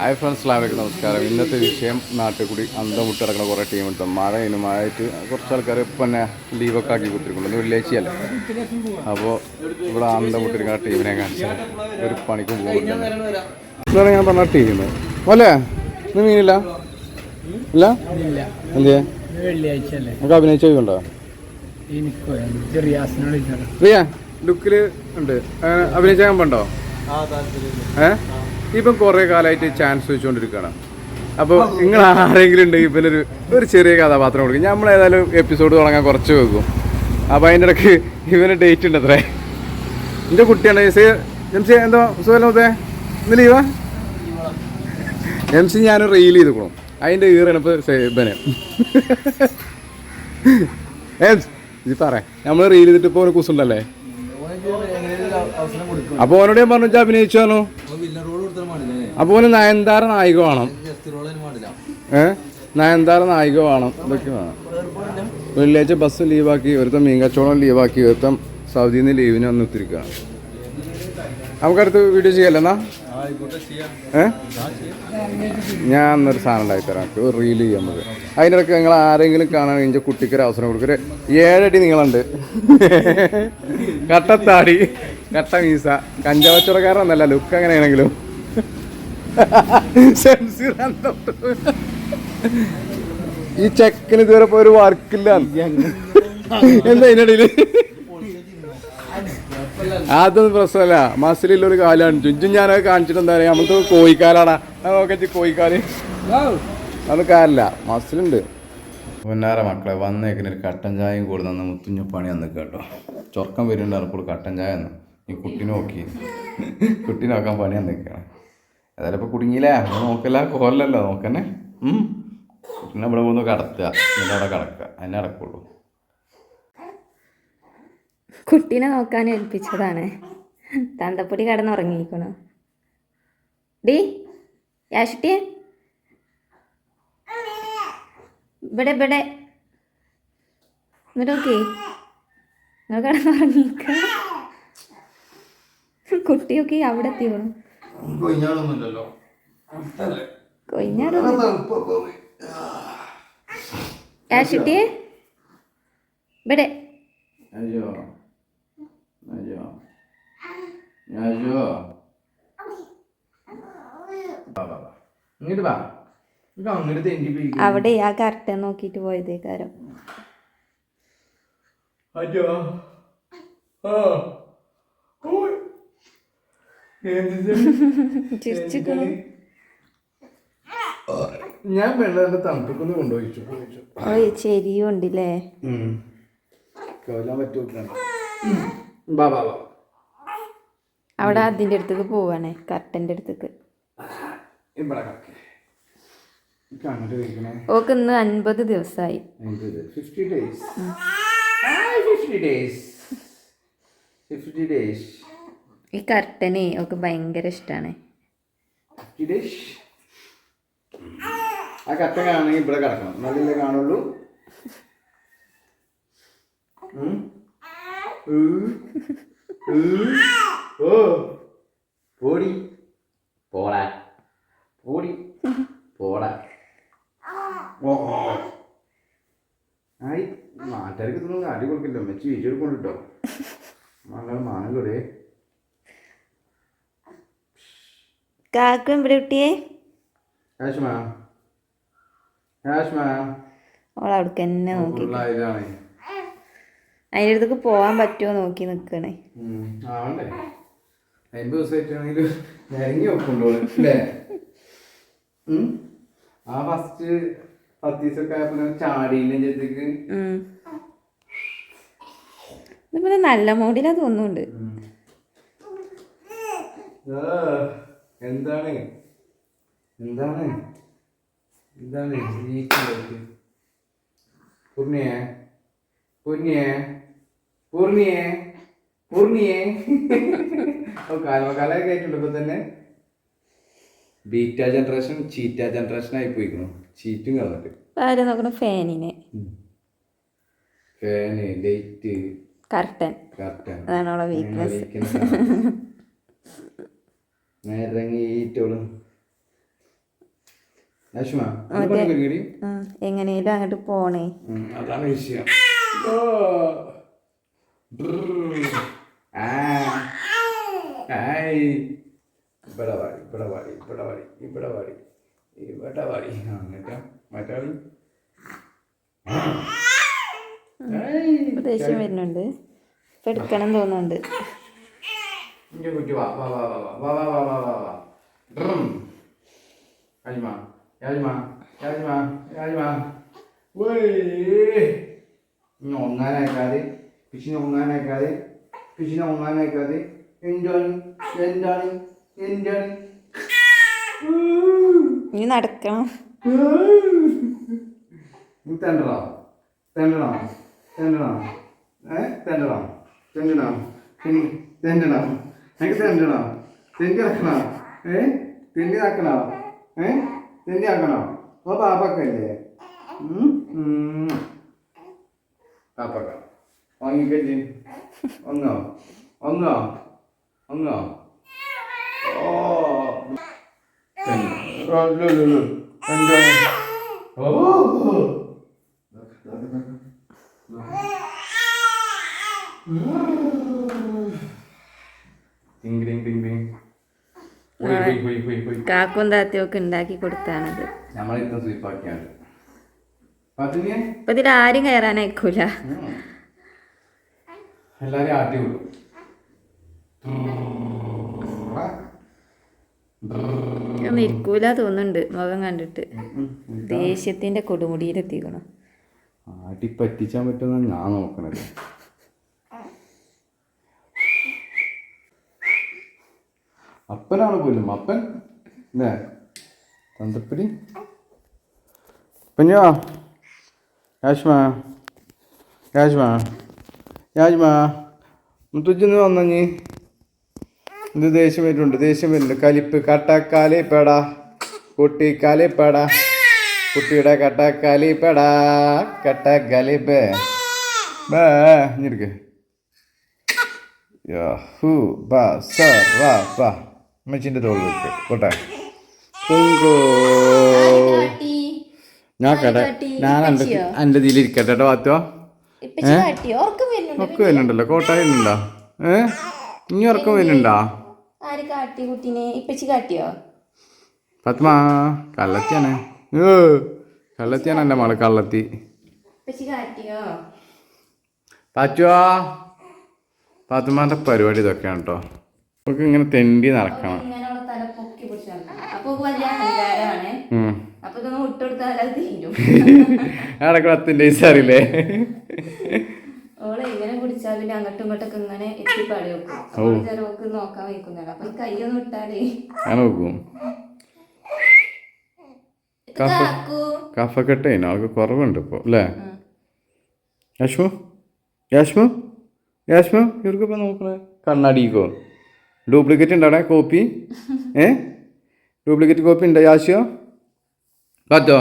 Hi friends സ്ലാമിക്ക് നമസ്കാരം. ഇന്നത്തെ വിഷയം നാട്ടുകൂടി അന്തം വിട്ടിറങ്ങുന്ന കുറേ ടീമുണ്ട്. മഴ ഇനുമായിട്ട് കുറച്ച് ആൾക്കാർ പിന്നെ ലീവൊക്കെ ആക്കി കൊടുത്തിരിക്കുന്നു ഇന്ന് വെള്ളിയാഴ്ചയല്ലേ അപ്പോൾ ഇവിടെ അന്തം വിട്ടിരിക്കുന്ന ടീമിനെ കാണിച്ചാൽ ഒരു പണിക്കും പോകുന്നില്ല ഇതാണ് ഞാൻ പറഞ്ഞ ടീം അല്ലേ? ഇന്ന് മീനില്ല? ഇല്ല? അല്ലേ? നമുക്ക് അഭിനയിച്ചുണ്ടോ റിയ ലുക്കിൽ ലുക്കിൽ ഉണ്ട്. അഭിനയിച്ചാൽ കണ്ടോ ഏ? ഇപ്പം കുറേ കാലമായിട്ട് ചാൻസ് വെച്ചുകൊണ്ടിരിക്കുകയാണ് അപ്പോൾ നിങ്ങൾ ആരെങ്കിലും ഉണ്ടെങ്കിൽ ഇപ്പം ഒരു ചെറിയ കഥാപാത്രം കൊടുക്കും. നമ്മൾ ഏതായാലും എപ്പിസോഡ് തുടങ്ങാൻ കുറച്ച് വെക്കും. അപ്പോൾ അതിന്റെ ഇടയ്ക്ക് ഇവന് ഡേറ്റ് ഉണ്ട് അത്രേ. എന്റെ കുട്ടിയാണ്. എം സി എന്തോ സുഖമല്ലേ ഇന്ന് എം സി ഞാൻ റീൽ ചെയ്ത് അതിന്റെ ഈറാണ് ഇപ്പോൾ ഇവന്. ഇത് പറ. നമ്മൾ റീൽ ചെയ്തിട്ട് ഇപ്പോൾ കുസുണ്ടല്ലേ? അപ്പോൾ ഓനോട് ഞാൻ പറഞ്ഞു അഭിനയിച്ചു പറഞ്ഞു അപ്പൊ ഓന് നയൻതാര നായിക വേണം. ഏ? നയൻതാര നായിക വേണം. ഇതൊക്കെ വേണം. വെള്ളിയാഴ്ച ബസ് ലീവാക്കി ഒരുത്തം മീൻ കച്ചവടം ലീവാക്കി ഒരുത്തം സൗദിയിൽ നിന്ന് ലീവിന് വന്ന് ഒത്തിരിക്കുകയാണ് നമുക്കടുത്ത് വീഡിയോ ചെയ്യാലോ എന്നാ? ഏ? ഞാൻ അന്നൊരു സാധനം ഉണ്ടാക്കി തരാം. റീൽ ചെയ്യാൻ നമുക്ക്. അതിനിടയ്ക്ക് നിങ്ങൾ ആരെങ്കിലും കാണാൻ എന്റെ കുട്ടിക്കൊരു അവസരം കൊടുക്കൊരു ഏഴടി നിങ്ങളുണ്ട് കട്ടത്താടി കട്ട മീസ കഞ്ചവച്ചവടക്കാരനല്ല ലുക്ക് അന്തോട്ട്. ഈ ചെക്കന് ഇതുവരെ ഇപ്പൊ ഒരു വർക്കില്ല. എന്താ ഇതിനിടയിൽ? അതൊന്നും പ്രശ്നമല്ല. മസിലുള്ള ഒരു കാലാണ്. ചുഞ്ചും ഞാനൊക്കെ കാണിച്ചിട്ട് എന്താ പറയാ നമ്മൾക്ക് കോഴിക്കാലാടാ. നോക്കി കോഴിക്കാൽ. അത് കാലില്ല മസിലുണ്ട്. പൊന്നാറ മക്കളെ വന്നേക്കുന്ന ഒരു കട്ടൻ ചായയും കൂടുതൽ അന്ന് മുത്തുഞ്ഞ വന്ന് കേട്ടോ. ചൊർക്കം വരുന്നുണ്ട് അപ്പോൾ കട്ടൻ ചായ എന്ന് ഈ കുട്ടി നോക്കി. കുട്ടി നോക്കാൻ പണി വന്നിരിക്കണം ഏതായാലും ഇപ്പോൾ കുടുങ്ങിയില്ലേ? അത് നോക്കല്ല കോലല്ലോ നോക്കന്നെ. പിന്നെ ഇവിടെ പോകുന്നു കടത്തുക. എന്നിട്ട് അവിടെ കിടക്കുക. അതിനെ നടക്കുള്ളൂ കുട്ടീനെ നോക്കാൻ ഏൽപ്പിച്ചതാണ്. തന്തപ്പൊടി കടന്നുറങ്ങിയിരിക്കണു ഡി യാഷിട്ടിയെ? ഇവിടെ ഇവിടെ. ഇവിടെ നോക്കി നിങ്ങൾ കടന്നുറങ്ങിക്ക കുട്ടിയൊക്കെ അവിടെ എത്തി പോണു കൊഞ്ഞാളൊന്നുമില്ലല്ലോ കൊയിഞ്ഞാറോ യാഷിട്ടിയെ ഇവിടെ. അയ്യോ അയ്യോ അയ്യോ. ഇങ്ങോട്ട് വാ അവിടെ ആ കറക്റ്റ് നോക്കിയിട്ട് പോയതേക്കാരം. അയ്യോ ആ. ഓ ചിരിച്ചിക്കണു ഞാൻ വെള്ളത്തിന്റെ തണുപ്പൊന്ന് കൊണ്ടുപോയിച്ചു. ഓയ് ചെരിയും ഉണ്ടല്ലേ കൊല്ലാൻ പറ്റൂല ബാ ബാ ബാ അവിടെ അതിന്റെ അടുത്തേക്ക് പോവാണേ കർട്ടന്റെ അടുത്തേക്ക്. ഓക്ക് ഇന്ന് അൻപത് ദിവസമായി fifty days fifty days fifty days ഈ കർട്ടനെ ഒക്കെ ഭയങ്കര ഇഷ്ടമാണ് ആ കട്ട കാണണമെങ്കിൽ ഇവിടെ കിടക്കണം. നല്ല കാണുള്ളൂ. ഓ. പോടി. പോടാ. പോടി. പോടാ. ഓ ആയി. നാട്ടുകാർക്ക് ഇതൊന്നും അടി കൊടുക്കില്ല മെച്ചി വീഡിയോ എടുക്കൊണ്ടിട്ടോ നല്ല മാനല്ലേ കാക്കും ഇവിടെ കുട്ടിയെ? അവിടേക്ക് തന്നെ നോക്കി അതിന്റെ അടുത്തേക്ക് പോകാൻ പറ്റുമോ നോക്കി നിൽക്കണേ? ആ ഫസ്റ്റ് പത്ത് ദിവസമൊക്കെ ആയപ്പോ ചാടിയില്ല ചേത്തേക്ക് ഇതിപ്പോൾ നല്ല മോഡിലാ തോന്നുന്നുണ്ട്. എന്താണ്? എന്താണ്? എന്താണ്? ജീവിക്കുന്നത് പൂർണിയെ? പൂർണിയെ? പൂർണിയെ? പൂർണിയെ? ഓ കാലമക്കാലൊക്കെ ആയിട്ടുണ്ട് ഇപ്പൊ തന്നെ. ബീറ്റ ജനറേഷൻ ചീറ്റ ജനറേഷൻ ആയി പോയിക്കണു. ചീറ്റും കളഞ്ഞിട്ട്. ആരും നോക്കണം? ഫാനിനെ. ഫാന് ലൈറ്റ്. കർട്ടൻ. കർട്ടൻ. അതാണ് അവളെ വീക്ക്നെസ് നേരങ്ങീറ്റോളും ആശ്മ അതെ. കയറി ആ എങ്ങനെയും അങ്ങോട്ട് പോണേ. അതാണ് വിഷയം. ഓ. ആയ്. ഇവിടെ വാടി ഇവിടെ വാടി ഇവിടെ വാടി ഇവിടെ വാടി ഇവിടെ വാടി എന്നിട്ട് മറ്റാളി ദേഷ്യം വരുന്നുണ്ട്. ഇപ്പൊ എടുക്കണം തോന്നുന്നുണ്ട്. ഇங்கே കുട്ടി വാ വാ വാ വാ വാ വാ വാ വാ വാ വാ. ഡ്രം യാജിമ യാജിമ യാജിമ വേ ഇനി ഒന്നാനേക്കാതെ പിശിനെ ഒന്നാനേക്കാതെ പിശിനെ ഒന്നാനേക്കാതെ എന്താണ് എന്താണ് എന്താണ്? ഇനി നടക്കണം. നീ തെണ്ടണോ? തെണ്ടണോ? തെണ്ടണോ? ഏ? തെണ്ടണോ? തെണ്ടണോ? തെണ്ടണോ? എനിക്ക് തെണ്ടണോ തെണ്ടി ആക്കണോ ഏ? തെണ്ടി ആക്കണോ ഏ? തെണ്ടി ആക്കണോ. ഓ പാപ്പക്കല്ലേ? പാപ്പക്ക. വാങ്ങിക്കല്ലേ? ഒന്നോ ഒന്നോ ഒന്നോ ഓ. എന്താണ് ഓ. ടിങ്. കാക്കും താത്തയൊക്കെ ഉണ്ടാക്കി കൊടുത്താണത്. ഇപ്പൊ ഇതിൽ ആരും കയറാനയക്കൂല. എല്ലാരും ആട്ടി വിടും. ഒന്നും ഇരിക്കൂല തോന്നുന്നുണ്ട് മുഖം കണ്ടിട്ട്. ദേഷ്യത്തിന്റെ കൊടുമുടിയിലെത്തിക്കണം. ആട്ടി പറ്റിച്ചാൻ പറ്റുമെന്നാണ് ഞാൻ നോക്കണത്. അപ്പനാണ് പോലും അപ്പൻ അല്ലേ തന്തപ്പിടി പഞ്ഞോ യാഷ്മ യാഷ്മ യാജ്മാ മുത്തുജിന്ന് വന്നഞ്ഞി ഇത് ദേഷ്യം വരുന്നുണ്ട് ദേഷ്യം വരുന്നുണ്ട്. കലിപ്പ് കട്ടക്കാലിപ്പേടാ. കുട്ടി കാലിപ്പേടാ. കുട്ടിയുടെ കട്ടക്കാലിപ്പേ. പേടാ ഇരിക്ക്. യാഹു ബാ സ വാ വാ അമ്മച്ചിന്റെ തോളിൽ വെച്ച് കൊട്ടെ ഞാൻ ഞാൻ എന്റെ ഇതിൽ ഇരിക്കട്ടെ കേട്ടോ ഉറക്കം വരുന്നുണ്ടല്ലോ. കോട്ട വരുന്നുണ്ടോ? ഏ? ഇനി ഉറക്കം വരുന്നുണ്ടോ? പത്മാ കള്ളത്തിയാണ്. ഏ കള്ളത്തിയാണ് എന്റെ മോളെ കള്ളത്തി. പാറ്റുവാ. പാത്തുമാന്റെ പരിപാടി ഇതൊക്കെയാണ് കേട്ടോ. ഇപ്പൊ ഇങ്ങനെ തെണ്ടി നടക്കണം. അടക്കം അത്തിന്റെ അറിയില്ലേ? ഓളെ ഇങ്ങനെ പിന്നെ ഇങ്ങനെ നോക്കും കുറവുണ്ട് ഇപ്പോൾ അല്ലേ? യാഷ്മു യാഷ്മു യാഷ്മു ഇവർക്ക് നോക്കണേ. കണ്ണാടിക്കോ? ഡ്യൂപ്ലിക്കേറ്റ് ഉണ്ടോ അവിടെ കോപ്പി ഏ? ഡ്യൂപ്ലിക്കേറ്റ് കോപ്പി ഉണ്ടോ യാശോ? പറ്റോ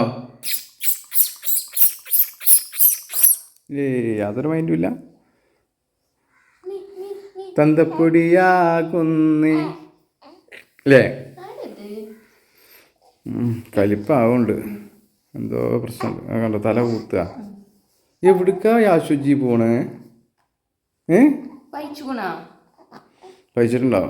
ഏ യാതൊരു മൈൻഡും ഇല്ല. തന്തപ്പൊടിയാകുന്നി. അല്ലേ കലിപ്പാവുണ്ട്. എന്തോ പ്രശ്നമുണ്ട്. ആ കണ്ടോ തല കൂത്തുക എവിടുക്കാ യാശുജി പോണേ? ഏ? കഴിച്ചിട്ടുണ്ടോ?